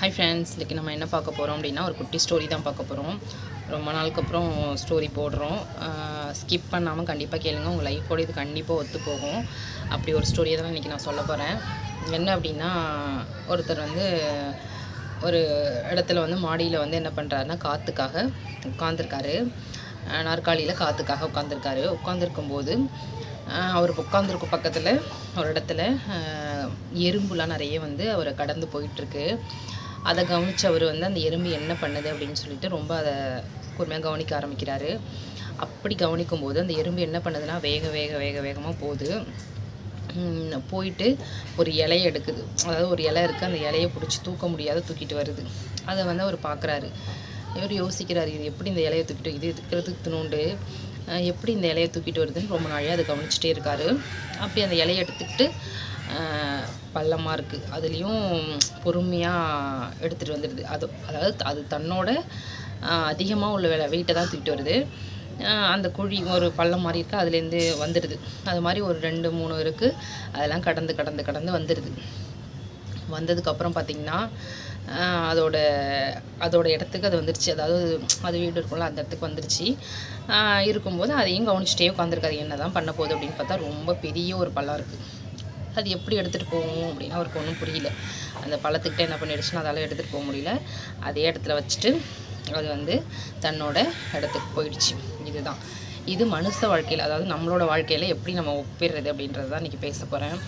Hi friends இன்றைக்கி நம்ம என்ன பார்க்க போகிறோம் அப்படின்னா ஒரு குட்டி ஸ்டோரி தான் பார்க்க போகிறோம் ரொம்ப நாளுக்கு அப்புறம் ஸ்டோரி போடுறோம். ஸ்கிப் பண்ணாமல் கண்டிப்பாக கேளுங்க. உங்கள் லைஃபோட இது கண்டிப்பாக ஒத்து போகும். அப்படி ஒரு ஸ்டோரியை தான் இன்றைக்கி நான் சொல்ல போகிறேன் என்ன அப்படின்னா ஒருத்தர் வந்து ஒரு இடத்துல வந்து மாடியில் வந்து என்ன பண்ணுறாருன்னா காற்றுக்காக உட்காந்துருக்காரு நாற்காலியில் காற்றுக்காக உட்காந்துருக்காரு உட்காந்துருக்கும்போது அவர் உட்காந்துருக்கும் பக்கத்தில் ஒரு இடத்துல எறும்புலாம் நிறைய வந்து அவரை கடந்து போயிட்டுருக்கு அதை கவனித்து அவர் வந்து அந்த எறும்பு என்ன பண்ணுது அப்படின்னு சொல்லிட்டு ரொம்ப அதை கூர்மையாக கவனிக்க ஆரம்பிக்கிறாரு. அப்படி கவனிக்கும் போது அந்த எறும்பு என்ன பண்ணுதுன்னா வேக வேக வேக வேகமாக போகுது. போயிட்டு ஒரு இலையை எடுக்குது. அதாவது ஒரு இலை இருக்குது அந்த இலையை பிடிச்சி தூக்க முடியாத தூக்கிட்டு வருது. அதை வந்து அவர் பார்க்குறாரு இவர் யோசிக்கிறாரு இது எப்படி இந்த இலையை தூக்கிட்டு இது இருக்கிறதுக்கு தினோண்டு எப்படி இந்த இலையை தூக்கிட்டு வருதுன்னு ரொம்ப நாளையாக அதை கவனிச்சிட்டே இருக்காரு. அப்படி அந்த இலையை எடுத்துக்கிட்டு பள்ளமாக இருக்குது அதுலேயும் பொறுமையாக எடுத்துகிட்டு வந்துடுது அது அதாவது அது தன்னோட அதிகமாக உள்ள வேலை வெயிட்டை தான் தூக்கிட்டு வருது. அந்த குழி ஒரு பள்ளம் மாதிரி இருக்குது அதுலேருந்து வந்துடுது அது மாதிரி ஒரு ரெண்டு மூணு இருக்குது அதெல்லாம் கடந்து கடந்து கடந்து வந்துடுது வந்ததுக்கப்புறம் பார்த்திங்கன்னா அதோட அதோட இடத்துக்கு அது வந்துருச்சு. அதாவது அது வீடு இருக்கும்ல அந்த இடத்துக்கு வந்துருச்சு. இருக்கும்போது அதையும் கவனிச்சிட்டே உட்காந்துருக்காது என்ன தான் பண்ண போகுது அப்படின்னு பார்த்தா ரொம்ப பெரிய ஒரு பள்ளம் இருக்குது அது எப்படி எடுத்துகிட்டு போகும் அப்படின்னா அவருக்கு ஒன்றும் புரியல. அந்த பழத்துக்கிட்ட என்ன பண்ணிடுச்சுன்னா அதால் எடுத்துகிட்டு போக முடியல. அதே இடத்துல வச்சுட்டு அது வந்து தன்னோட இடத்துக்கு போயிடுச்சு. இதுதான். இது மனுஷ வாழ்க்கையில் அதாவது நம்மளோட வாழ்க்கையில் எப்படி நம்ம ஒப்பிடுறது அப்படின்றது தான் இன்றைக்கி பேச போகிறேன்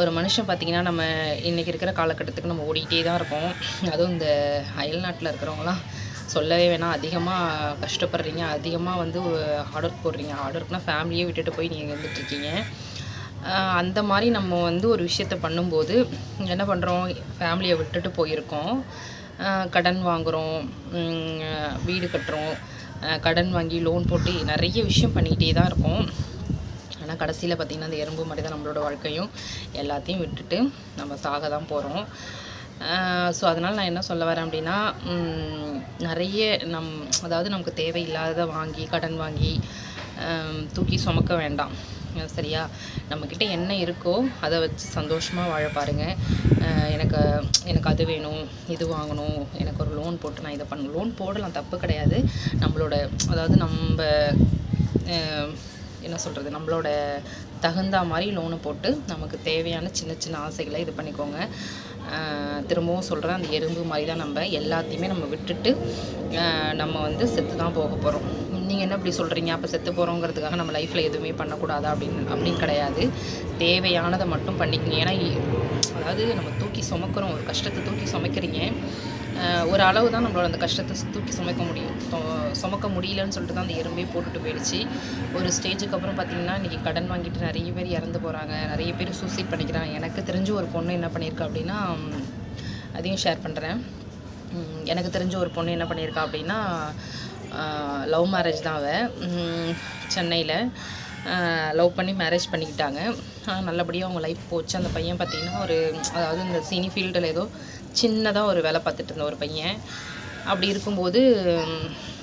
ஒரு மனுஷன் பார்த்திங்கன்னா நம்ம இன்றைக்கி இருக்கிற காலகட்டத்துக்கு நம்ம ஓடிக்கிட்டே தான் இருக்கோம். அதுவும் இந்த அயல்நாட்டில் இருக்கிறவங்களாம் சொல்லவே வேணாம். அதிகமாக கஷ்டப்படுறீங்க. அதிகமாக வந்து ஹார்ட் ஒர்க் போடுறீங்க. ஹார்ட் ஒர்க்னால் ஃபேமிலியே விட்டுட்டு போய் நீங்கள் இருந்துகிட்ருக்கீங்க அந்த மாதிரி நம்ம வந்து ஒரு விஷயத்த பண்ணும்போது என்ன பண்ணுறோம் ஃபேமிலியை விட்டுட்டு போயிருக்கோம். கடன் வாங்குகிறோம் வீடு கட்டுறோம். கடன் வாங்கி லோன் போட்டு நிறைய விஷயம் பண்ணிக்கிட்டே தான் இருக்கோம். ஆனால் கடைசியில் பார்த்திங்கன்னா அந்த எறும்பு மாதிரி தான் நம்மளோட வாழ்க்கையும் எல்லாத்தையும் விட்டுட்டு நம்ம சாக தான் போகிறோம் ஸோ அதனால் நான் என்ன சொல்ல வரேன் அப்படின்னா நிறைய நம் அதாவது நமக்கு தேவையில்லாததை வாங்கி கடன் வாங்கி தூக்கி சுமக்க வேண்டாம். சரியா? நம்மக்கிட்ட என்ன இருக்கோ அதை வச்சு சந்தோஷமாக வாழ பாருங்கள் எனக்கு எனக்கு அது வேணும் இது வாங்கணும் எனக்கு ஒரு லோன் போட்டு நான் இதை பண்ணணும் லோன் போடலாம் தப்பு கிடையாது. நம்மளோட அதாவது நம்ம என்ன சொல்கிறது நம்மளோட தகுந்த மாதிரி லோனு போட்டு நமக்கு தேவையான சின்ன சின்ன ஆசைகளை இது பண்ணிக்கோங்க. திரும்பவும் சொல்கிறேன் அந்த எறும்பு மாதிரி தான் நம்ம எல்லாத்தையுமே நம்ம விட்டுட்டு நம்ம வந்து செத்து தான் போக போகிறோம் நீங்கள் என்ன இப்படி சொல்கிறீங்க அப்போ செத்து போகிறோங்கிறதுக்காக நம்ம லைஃப்பில் எதுவுமே பண்ணக்கூடாதா அப்படின்னு அப்படின்னு கிடையாது. தேவையானதை மட்டும் பண்ணிக்கணும் ஏன்னா அதாவது நம்ம தூக்கி சுமக்கிறோம் ஒரு கஷ்டத்தை தூக்கி சுமைக்கிறீங்க. ஒரு அளவு தான் நம்மளோட அந்த கஷ்டத்தை தூக்கி சுமக்க முடியும். சுமக்க முடியலன்னு சொல்லிட்டு தான் அந்த எறும்பே போட்டுட்டு போயிடுச்சு. ஒரு ஸ்டேஜுக்கு அப்புறம் பார்த்திங்கன்னா இன்றைக்கி கடன் வாங்கிட்டு நிறைய பேர் இறந்து போகிறாங்க நிறைய பேர் சூசைட் பண்ணிக்கிறாங்க. எனக்கு தெரிஞ்ச ஒரு பொண்ணு என்ன பண்ணியிருக்கா அப்படின்னா அதையும் ஷேர் பண்ணுறேன் எனக்கு தெரிஞ்ச ஒரு பொண்ணு என்ன பண்ணியிருக்கா அப்படின்னா லவ் மேரேஜ் தான் அவள் சென்னையில். லவ் பண்ணி மேரேஜ் பண்ணிக்கிட்டாங்க. நல்லபடியாக அவங்க லைஃப் போச்சு. அந்த பையன் பார்த்திங்கன்னா ஒரு அதாவது இந்த சினி ஃபீல்டில் ஏதோ சின்னதாக ஒரு வேலை பார்த்துட்டு இருந்த ஒரு பையன். அப்படி இருக்கும்போது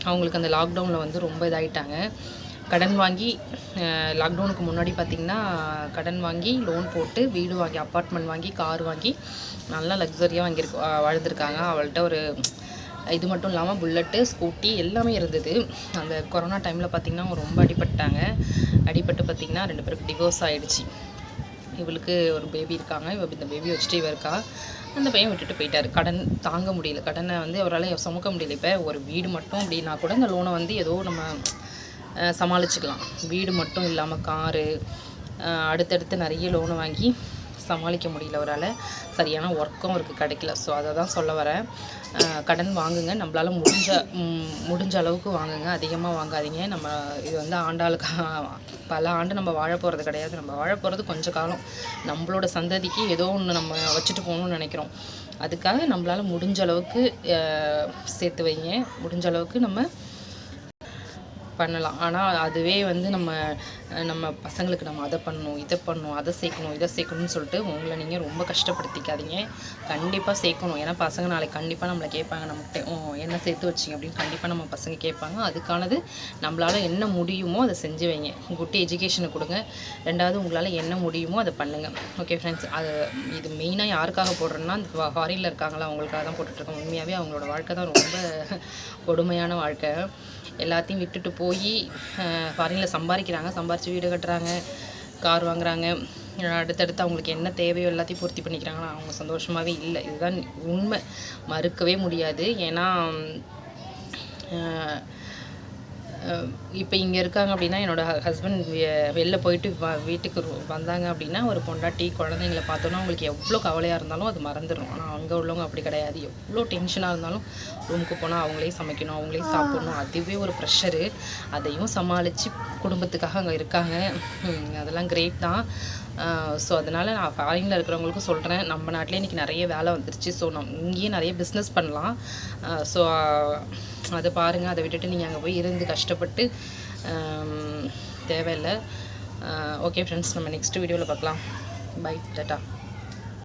அவங்களுக்கு அந்த லாக்டவுனில் வந்து ரொம்ப இதாயிட்டாங்க. கடன் வாங்கி லாக்டவுனுக்கு முன்னாடி பார்த்திங்கன்னா கடன் வாங்கி லோன் போட்டு வீடு வாங்கி அப்பார்ட்மெண்ட் வாங்கி கார் வாங்கி நல்லா லக்ஸரியாக வாங்கியிருக்கு வாழ்ந்துருக்காங்க. அவள்கிட்ட ஒரு இது மட்டும் இல்லாமல் புல்லட்டு ஸ்கூட்டி எல்லாமே இருந்தது. அந்த கொரோனா டைமில் பார்த்திங்கன்னா அவங்க ரொம்ப அடிபட்டாங்க அடிபட்டு பார்த்திங்கன்னா ரெண்டு பேருக்கு டிவோர்ஸ் ஆகிடுச்சு இவளுக்கு ஒரு பேபி இருக்காங்க. இவள் இந்த பேபி வச்சுட்டு இவ இருக்கா. அந்த பையன் விட்டுட்டு போயிட்டாரு. கடன் தாங்க முடியல. கடனை வந்து அவரால் சுமக்க முடியல. இப்போ ஒரு வீடு மட்டும் அப்படின்னா கூட இந்த லோனை வந்து ஏதோ நம்ம சமாளிச்சுக்கலாம். வீடு மட்டும் இல்லாமல் காரு அடுத்தடுத்து நிறைய லோனை வாங்கி சமாளிக்க முடியல அவரால். சரியான ஒர்க்கும் அவருக்கு கிடைக்கல. ஸோ அதை தான் சொல்ல வரேன். கடன் வாங்குங்க. நம்மளால் முடிஞ்ச முடிஞ்ச அளவுக்கு வாங்குங்க. அதிகமாக வாங்காதீங்க. நம்ம இது வந்து ஆண்டாளுக்கு பல ஆண்டு நம்ம வாழ போகிறது கிடையாது. நம்ம வாழ போகிறது கொஞ்ச காலம். நம்மளோட சந்ததிக்கு ஏதோ ஒன்று நம்ம வச்சுட்டு போகணும்னு நினைக்கிறோம். அதுக்காக நம்மளால் முடிஞ்ச அளவுக்கு சேர்த்து வைங்க. முடிஞ்ச அளவுக்கு நம்ம பண்ணலாம். ஆனால் அதுவே வந்து நம்ம நம்ம பசங்களுக்கு நம்ம அதை பண்ணணும் இதை பண்ணணும் அதை சேர்க்கணும் இதை சேர்க்கணும்னு சொல்லிட்டு உங்களை நீங்கள் ரொம்ப கஷ்டப்படுத்திக்காதீங்க. கண்டிப்பாக சேர்க்கணும். ஏன்னா பசங்க நாளைக்கு கண்டிப்பாக நம்மளை கேட்பாங்க. நம்மகிட்ட "ஓ, என்ன சேர்த்து வச்சிங்க? அப்படின்னு கண்டிப்பாக நம்ம பசங்க கேட்பாங்க. அதுக்கானது நம்மளால் என்ன முடியுமோ அதை செஞ்சு வைங்க. குட்டி எஜுகேஷனை கொடுங்க. ரெண்டாவது உங்களால் என்ன முடியுமோ அதை பண்ணுங்கள் ஓகே ஃப்ரெண்ட்ஸ் அது இது மெயினாக யாருக்காக போடுறேன்னா அந்த ஃபாரினில் இருக்காங்களா அவங்களுக்காக தான் போட்டுட்ருக்கோம் உண்மையாகவே அவங்களோட வாழ்க்கை தான் ரொம்ப கொடுமையான வாழ்க்கை. எல்லாத்தையும் விட்டுட்டு போய் ஃபாரினில் சம்பாதிக்கிறாங்க சம்பாரித்து வீடு கட்டுறாங்க கார் வாங்குறாங்க. அடுத்தடுத்து அவங்களுக்கு என்ன தேவையோ எல்லாத்தையும் பூர்த்தி பண்ணிக்கிறாங்கன்னா அவங்க சந்தோஷமாகவே இல்லை. இதுதான் உண்மை. மறுக்கவே முடியாது. ஏன்னா இப்போ இங்கே இருக்காங்க அப்படின்னா என்னோடய ஹஸ்பண்ட் வெளில போயிட்டு வ வீட்டுக்கு வந்தாங்க அப்படின்னா ஒரு பொண்டாட்டி குழந்தைங்கள பார்த்தோன்னா அவங்களுக்கு எவ்வளோ கவலையாக இருந்தாலும் அது மறந்துடும். ஆனால் அங்கே உள்ளவங்க அப்படி கிடையாது. எவ்வளோ டென்ஷனாக இருந்தாலும் ரூமுக்கு போனால் அவங்களே சமைக்கணும் அவங்களே சாப்பிடணும். அதுவே ஒரு ப்ரெஷரு அதையும் சமாளித்து குடும்பத்துக்காக அங்கே இருக்காங்க. அதெல்லாம் கிரேட் தான். ஸோ அதனால் நான் ஃபாரினில் இருக்கிறவங்களுக்கும் சொல்கிறேன் நம்ம நாட்டிலே இன்றைக்கி நிறைய வேலை வந்துருச்சு. ஸோ நம்ம இங்கேயே நிறைய பிஸ்னஸ் பண்ணலாம். ஸோ அதை பாருங்கள் அதை விட்டுட்டு நீங்கள் அங்கே போய் இருந்து கஷ்டப்பட்டு தேவையில்லை. ஓகே ஃப்ரெண்ட்ஸ் நம்ம நெக்ஸ்ட் வீடியோவில் பார்க்கலாம். By ta-ta